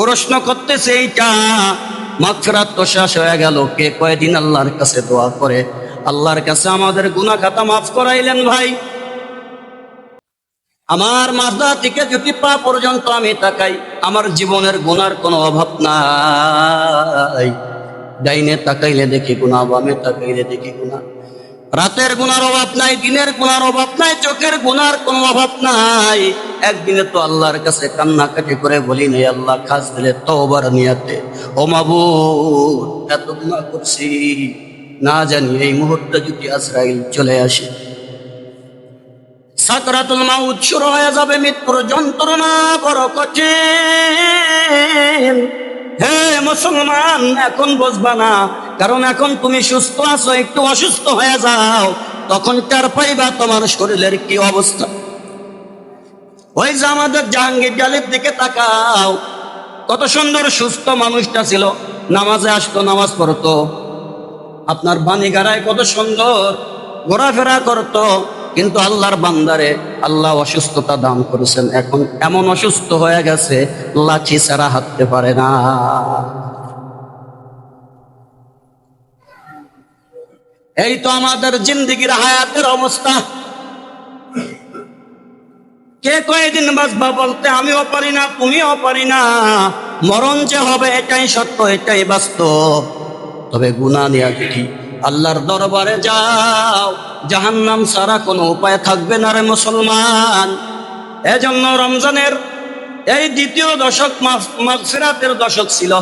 প্রশ্ন করতেছে এইটা। মাগফিরাত তো শেষ হয়ে গেল। কে কয়দিন আল্লাহর কাছে দোয়া করে? আল্লাহর কাছে আমাদের গুনা খাতা মাফ করাইলেন ভাই। আমার মাথা থেকে যদি পা পর্যন্ত আমি তাকাই, আমার জীবনের গুনার কোনো অভাব নাই। ডাইনে তাকাইলে দেখি গুণা বামে তাকাইলে দেখি গুণা রাতের গুনার অভাব নাই, দিনের গুনার অভাব নাই, চোখের গুনার কোনো অভাব নাই। একদিনে তো আল্লাহর কাছে কান্নাকাটি করে বলি নাই আল্লাহ, খাস দিলে তওবার নিয়াতে। ও মাবুদ, এত গুনাহ করছি। না জানি এই মুহূর্তে যদি আজরাইল চলে আসে। সাকরাতুল মাউত শুরু হয়ে যাবে মৃত্যুর যন্ত্রণা বড় কঠিন। হে মুসলমান, এখন বুঝবা না কারণ এখন তুমি সুস্থ আছো, একটু অসুস্থ হয়ে যাও তখন টার পাইবা তোমার শরীরের কি অবস্থা। ওই যে আমাদের জাহাঙ্গীর জালির দিকে তাকাও, কত সুন্দর সুস্থ মানুষটা ছিল, নামাজে আসতো, নামাজ পড়তো। আপনার বাণী গাড়ায় কত সুন্দর ঘোরাফেরা করত, কিন্তু আল্লাহর বান্দারে আল্লাহ অসুস্থতা দান করেছেন। এখন এমন অসুস্থ হয়ে গেছে, লাঠি ছাড়া হাঁটতে পারে না। এই তো আমাদের জিন্দিগির হায়াতের অবস্থা। কে কয়েকদিন বাঁচবা বলতে আমিও পারি না, তুমিও পারি না। মরণ যে হবে এটাই সত্য, এটাই বাস্তব। তবে গুণা নেয়া যদি আল্লাহর দরবারে যাও। জাহান্নাম সারা কোনো উপায় থাকবে না রে মুসলমান। এজন্য রমজানের এই দ্বিতীয় দশক মাফ মাফিরাতের দশক ছিল।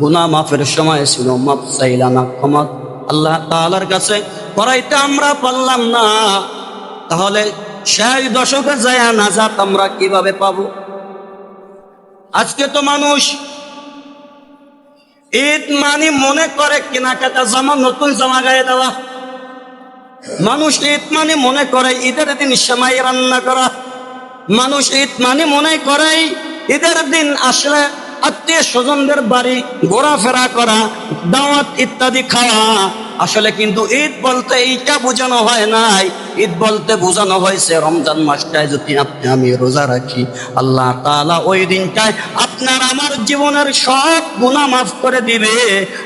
গুনা মাফের সময় ছিল, মাফ চাইলানা, ক্ষমা আল্লাহ তাআলার কাছে করাইতে আমরা পারলাম না। তাহলে সেই দশকে যায় নাজাত আমরা কীভাবে পাবো? আজকে তো মানুষ ঈদ মানে মনে করে কেনাকাটা, জামা নতুন জামা গায়ে দেওয়া। মানুষ ঈদ মানে মনে করে ঈদের দিন সেমাই রান্না করা। মানুষ ঈদ মানে মনে করে ঈদের দিন আসলে আত্মীয় স্বজনদের বাড়ি ঘোরাফেরা করা, দাওয়াত ইত্যাদি খাওয়া। আসলে কিন্তু ঈদ বলতে এইটা বোঝানো হয় নাই। ঈদ বলতে বোঝানো হয়েছে রমজান মাসটায় যদি আপনি আমি রোজা রাখি, আল্লাহ তালা ওই দিনটায় আপনার আমার জীবনের সব গুণা মাফ করে দিবে।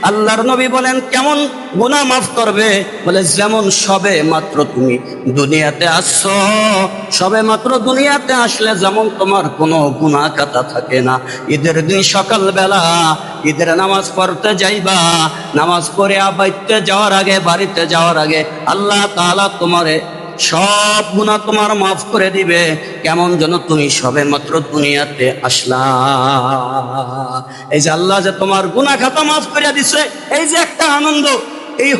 আল্লাহর নবী বলেন, কেমন গুনাহ মাফ করবে। বলে, যেমন সবে মাত্র তুমি দুনিয়াতে আসছো, সবে মাত্র দুনিয়াতে আসলে যেমন তোমার কোনো গুনাহ কাটা থাকে না। ঈদের দিন সকালবেলা ঈদের নামাজ পড়তে যাইবা, নামাজ পড়ে আবাইতে যাওয়ার আগে, বাড়িতে যাওয়ার আগে আল্লাহ তাআলা তোমারে সব গুণা তোমার মাফ করে দিবে। কেমন যেন তুমি সবে মাত্র দুনিয়াতে আসলা। এই যে আল্লাহ যে তোমার গুণা খাতা মাফ করে দিছে, এই যে একটা আনন্দ এই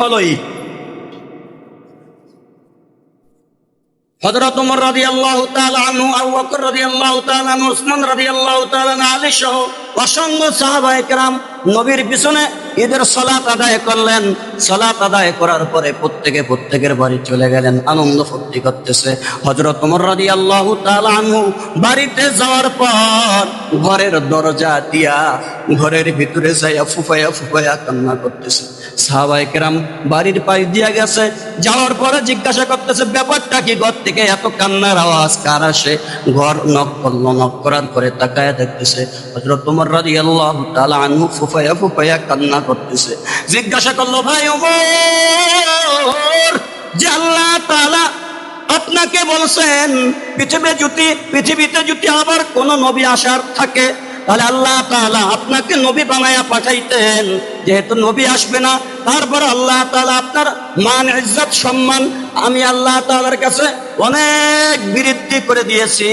করার পরে প্রত্যেকে প্রত্যেকের বাড়ি চলে গেলেন, আনন্দ ফুর্তি করতেছে। তাআলা আনহু বাড়িতে যাওয়ার পর ঘরের দরজা দিয়া ঘরের ভিতরে যাইয়া ফুফাইয়া ফুফাইয়া কান্না করতেছে। সাহাবায়ে কেরাম বাড়ির পাশ দিয়া গেছে। যাওয়ার পরে জিজ্ঞাসা করতেছে, ব্যাপারটা কি ঘর থেকে এত কান্নার আওয়াজ? কার আসে? ঘর নক করল, নক করার পরে তাকায় দেখতেছে, হযরত ওমর রাদিয়াল্লাহু তাআলা আনহু ফুফাইয়া ফুফাইয়া কান্না করতেছে। জিজ্ঞাসা করল, ভাই যে আল্লাহ তাআলা আপনাকে বলছেন পৃথিবী যদি, পৃথিবীতে যদি আবার কোন নবী আসার থাকে তাহলে আল্লাহ আপনাকে নবী বানায়া পাঠাইতেন। যেহেতু নবী আসবে না, তারপর আল্লাহ তাআলা আপনার মান, ইজ্জত, সম্মান আমি আল্লাহ তাআলার কাছে অনেক বৃদ্ধি করে দিয়েছি।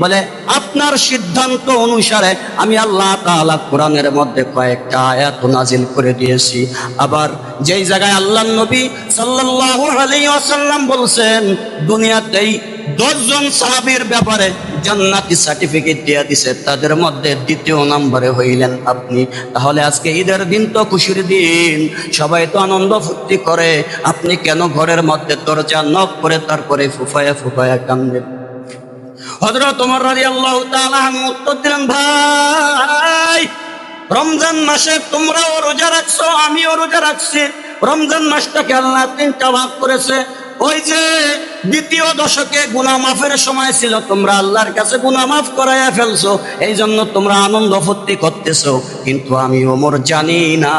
বলে, আপনার সিদ্ধান্ত অনুসারে আমি আল্লাহ তাআলা কোরআনের মধ্যে কয়েকটা আয়াত নাজিল করে দিয়েছি। আবার যেই জায়গায় আল্লাহ নবী সাল্লাল্লাহু আলাইহি ওয়াসাল্লাম বলছেন, দুনিয়াতেই দশজন সাহাবীর ব্যাপারে জান্নাতি সার্টিফিকেট দিয়ে দিছে। তাদের মধ্যে দ্বিতীয় নম্বরে হইলেন আপনি। তাহলে আজকে ঈদের দিন তো খুশির দিন। সবাই তো আনন্দ ফুর্তি করে। আপনি কেন ঘরের মধ্যে দরজা নক করে তারপরে ফুফায়া ফুফায়া কান্দেন? ওমর রাদিয়াল্লাহু তাআলা আনহু উত্তর দিলেন, ভাই, রমজান মাসে তোমরাও রোজা রাখছো, আমিও রোজা রাখছি। রমজান মাসটাকে আল্লাহ তিনটা ভাগ করেছে। ওই যে দ্বিতীয় দশকে গুনা মাফের সময় ছিল, তোমরা আল্লাহর কাছে গুনা মাফ করাইয়া ফেলছো এই জন্য তোমরা আনন্দ ফুর্তি করতেছো। কিন্তু আমি ওমর জানি না,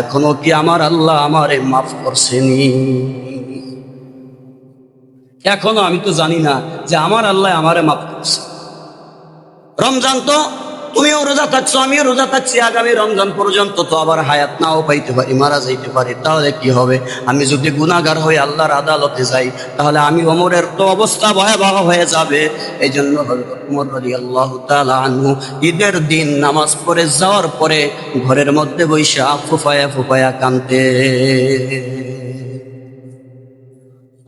এখনও কি আমার আল্লাহ আমারে মাফ করছেনি? এখনও আমি তো জানি না যে আমার আল্লাহ আমারে মাফ করছে। রমজান তো তুমিও রোজা থাকছো, আমিও রোজা থাকছি, আগামী রমজান পর্যন্ত তো আবার হায়াত নাও পাইতে পারি, মারা যাইতে পারি। তাহলে কি হবে? আমি যদি গুনাগার হয়ে আল্লাহর আদালতে যাই, তাহলে আমি ওমরের তো অবস্থা ভয়াবহ হয়ে যাবে। এই জন্য আনহু ঈদের দিন নামাজ পড়ে যাওয়ার পরে ঘরের মধ্যে বৈশা ফুফায়া ফুফায়া কানতে।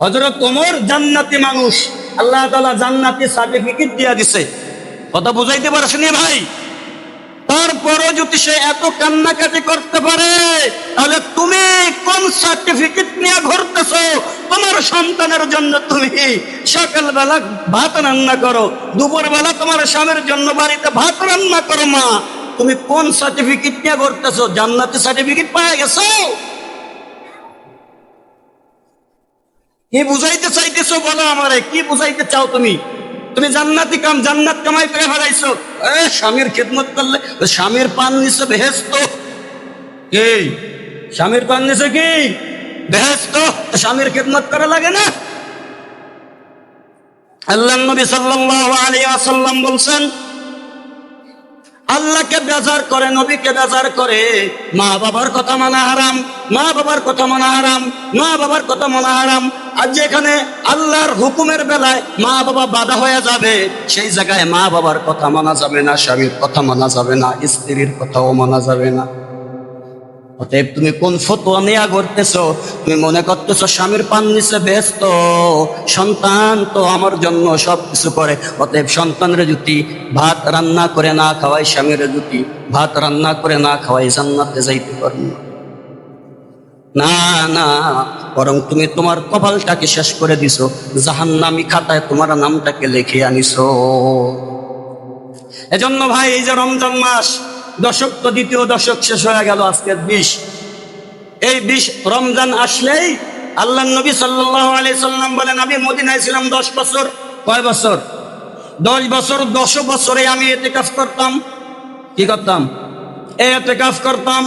হজরত ওমর জান্নাতি মানুষ, আল্লাহ তালা জান্নাতি সার্টিফিকেট দিয়া দিছে। কথা বুঝাইতে পারছেন ভাই? তারপরও যদি সে এত কান্নাকাটি করতে পারে, তাহলে তুমি কোন সার্টিফিকেট নিয়ে ঘুরতেছো? তোমার সন্তানের জন্য তুমি সকালবেলা ভাত রান্না করো দুপুর বেলা তোমার স্বামীর জন্য বাড়িতে ভাত রান্না করো মা। তুমি কোন সার্টিফিকেট নিয়ে ঘুরতেছো? জান্নাতি সার্টিফিকেট পাওয়া গেছো? কি বুঝাইতে চাইতেছো বলো আমারে? কি বুঝাইতে চাও তুমি? তুমি জান্নাতি কাম, জান্নাত কামাই করে হারাইছো। স্বামীর খেদমত করলে স্বামীর পান নিছে বেহেস্ত এই স্বামীর পান নিছে কি? বেহেস্ত স্বামীর খেদমত করা লাগে না? আল্লাহ নবী সাল্লাল্লাহু আলাইহি ওয়াসাল্লাম বলছেন আল্লাহকে বেজার করে, নবীকে বেজার করে। মা বাবার কথা মানা হারাম, মা বাবার কথা মানা হারাম, মা বাবার কথা মানা হারাম। আর যেখানে আল্লাহর হুকুমের বেলায় মা বাবা বাধা হয়ে যাবে, সেই জায়গায় মা বাবার কথা মানা যাবে না, স্বামীর কথা মানা যাবে না, স্ত্রীর কথাও মানা যাবে না। অতএব তুমি কোন ফতোয়া নেয়া করতেছো? তুমি মনে করতেছ স্বামীর পান নিচে ব্যস্ত, সন্তান তো আমার জন্য সব কিছু করে। অতএব সন্তানের জুতি ভাত রান্না করে না খাওয়াই স্বামীর জুতি ভাত রান্না করে না খাওয়াই জান্নাতে যাইতে পারেন না না, বরং তুমি তোমার কপালটাকে শেষ করে দিছো, জাহান্নামি খাতায় তোমার নামটাকে লিখে আনিছো। এজন্য ভাই, এই যে রমজান মাস দশক তো দ্বিতীয় দশক শেষ হয়ে গেল আজকের বিশ। এই বিশ রমজান আসলেই আল্লাহ নবী আলি সাল্লাম বলেন, আমি মদিনায় ছিলাম দশ বছর। কয় বছর? দশ বছর, দশ বছরে আমি এতে কাজ করতাম। কি করতাম? এতে কাজ করতাম।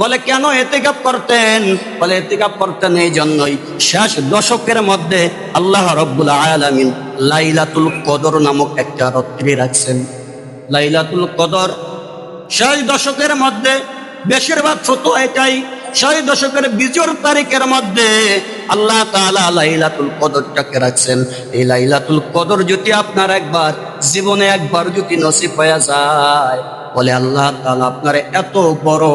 বলে, কেন এতেকাপ করতেন? বলে এতেকাপ করতেন এই জন্যই শেষ দশকের মধ্যে আল্লাহ রব্বুল আলামিন লাইলাতুল কদর নামক একটা রত্রি রাখছেন। লাইলাতুল কদর শেষ দশকের মধ্যে, বেশিরভাগ ফটো এটাই ছয় দশকের বিজোর তারিখের মধ্যে আল্লাহ তাআলা লাইলাতুল কদরটাকে রাখছেন। এই লাইলাতুল কদর যদি আপনার একবার, জীবনে একবার যদি নসিব হয়ে যায়, বলে আল্লাহ তাআলা আপনার এত বড়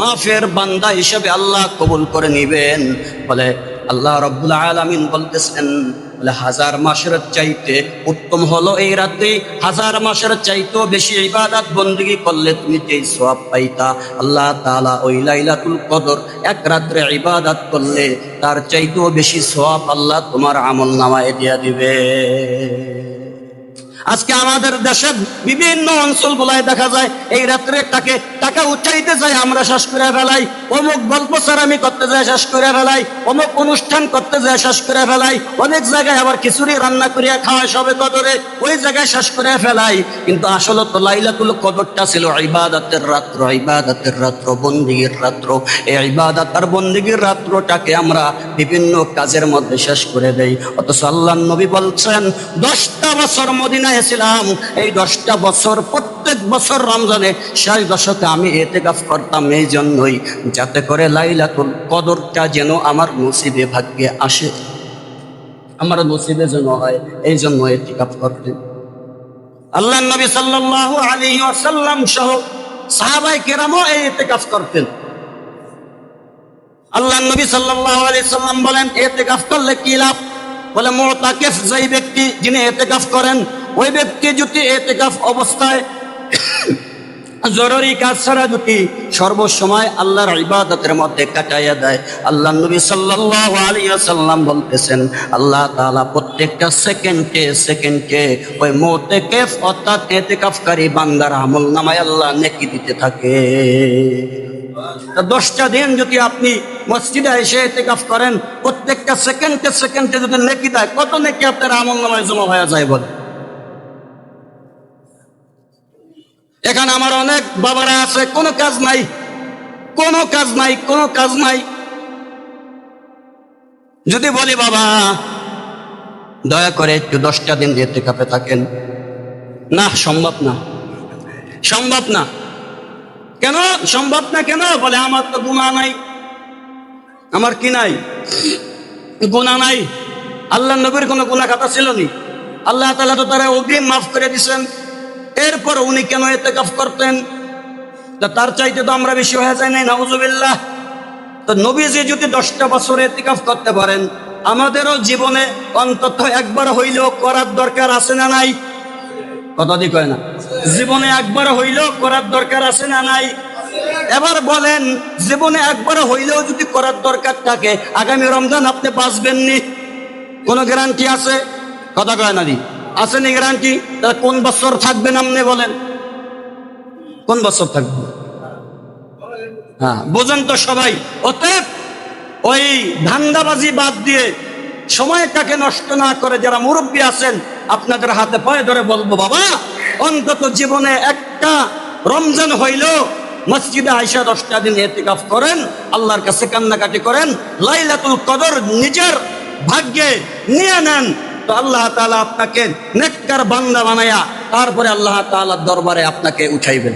মাফের বান্দা হিসেবে আল্লাহ কবুল করে নিবেন। বলে আল্লাহ রব্বুল আলামিন বলতেছেন বলে হাজার মাসের চাইতে উত্তম হলো এই রাতে। হাজার মাসের চাইতেও বেশি ইবাদত বন্দিগি করলে তুমি যেই সব পাইতা। আল্লাহ তালা ওই লাইলাতুল কদর এক রাত্রে ইবাদত করলে তার চাইতেও বেশি সব আল্লাহ তোমার আমল নামায় দিয়া দিবে। আজকে আমাদের দেশের বিভিন্ন অঞ্চলগুলায় দেখা যায়, এই রাত্রে তাকে টাকা উঠাইতে যাই আমরা শেষ করে ফেলাই। অমুক গল্প সারামি করতে যায় শেষ করে ফেলাই। অমুক অনুষ্ঠান করতে যায় শেষ করে ফেলাই। অনেক জায়গায় আবার খিচুড়ি রান্না করিয়া খাওয়ায় সবে কদরে। ওই জায়গায় শেষ করে ফেলাই। কিন্তু আসলে তো লাইলাতুল কদরটা ছিল ইবাদতের রাত্র ইবাদতের রাত্র, বন্দিগির রাত্র। এই ইবাদত আর বন্দিগির রাত্রটাকে আমরা বিভিন্ন কাজের মধ্যে শেষ করে দেই। অথচ আল্লাহ নবী বলছেন, দশটা বছর মদিনায় ছিলাম এই দশটা বছর, প্রত্যেক বছর রমজানে শেষ দশকে আমি এতে কাজ করতাম এই জন্যই, যাতে করে লাইলাতুল কদরটা যেন আমার নসিবে ভাগ্যে আসে। আমার নসিবে যেন হয়, এই জন্য এতে কাজ করতেন আল্লাহ নবী সাল্লাল্লাহু আলাইহি ওয়াসাল্লাম সহ সাহাবায়ে কেরামও এই ইতিকাফ করতেন। আল্লাহ নবী সাল্লাল্লাহু আলাইহি সাল্লাম বলেন ইতিকাফ করলে কি লাভ? বলে, মুতাকিফ যেই ব্যক্তি যিনি ইতিকাফ করেন ওই ব্যক্তি যদি এতেকাফ অবস্থায় জরুরি কাজ ছাড়া যদি সর্বসময় আল্লাহর ইবাদতের মধ্যে কাটাইয়া দেয়, আল্লাহ নবী সাল্লাল্লাহু আলাইহি ওয়াসাল্লাম বলতেছেন, আল্লাহ তাআলা প্রত্যেকটা সেকেন্ডে সেকেন্ডে ওই মুতাকিফ অর্থাৎ ইতিকাফকারী বান্দার আমল নামায় আল্লাহ নেকি দিতে থাকে। দশটা দিন যদি আপনি মসজিদে এসে এতেকাফ করেন, প্রত্যেকটা সেকেন্ডে সেকেন্ডে যদি নেকি দেয়, কত নেকি আপনার আমল নামায় জমা হয়ে যায় বলে? এখানে আমার অনেক বাবারা আছে, কোনো কাজ নাই, কোনো কাজ নাই, কোনো কাজ নাই। যদি বলি, বাবা, দয়া করে একটু দশটা দিন যেতে কাপে থাকেন। না, সম্ভব না সম্ভব না। কেন? সম্ভব না কেন? বলে, আমার তো গুণা নাই, আমার কি নাই? গুণা নাই। আল্লাহ নবীর কোনো গুণা খাতা ছিল নি আল্লাহ তালা তো তারা অগ্রিম মাফ করে দিছেন। এরপর উনি কেন এতে কাফ করতেন? তা তার চাইতে তো আমরা বেশি হয়ে যায় নাই, নাউজুবিল্লাহ। তো নবীজি যদি দশটা বছর এতিকাফ করতে পারেন, আমাদেরও জীবনে অন্তত একবার হইলেও করার দরকার আছে না নাই? কথা দি কয় না? জীবনে একবার হইলেও করার দরকার আছে না নাই? এবার বলেন, জীবনে একবার হইলেও যদি করার দরকার থাকে, আগামী রমজান আপনি বাঁচবেন নি কোনো গ্যারান্টি আছে? কথা কয় না দি। আছে নি গ্যারান্টি তাহলে কোন বছর থাকবেন আপনি বলেন। কোন বছর থাকবে? হ্যাঁ বোঝেন তো সবাই। অতএব ওই ধান্দাবাজি বাদ দিয়ে সময়টাকে নষ্ট না করে যারা মুরব্বী আছেন, আপনাদের হাতে পায়ে ধরে বলব, বাবা, অন্তত জীবনে একটা রমজান হইল, মসজিদে আইসা দশটা দিন এতিকাফ করেন, আল্লাহর কাছে কান্নাকাটি করেন, লাইলাতুল কদর নিজের ভাগ্যে নিয়ে নেন তো আল্লাহ তালা আপনাকে নেককার বান্দা বানায়া তারপরে আল্লাহ তালার দরবারে আপনাকে উঠাইবেন।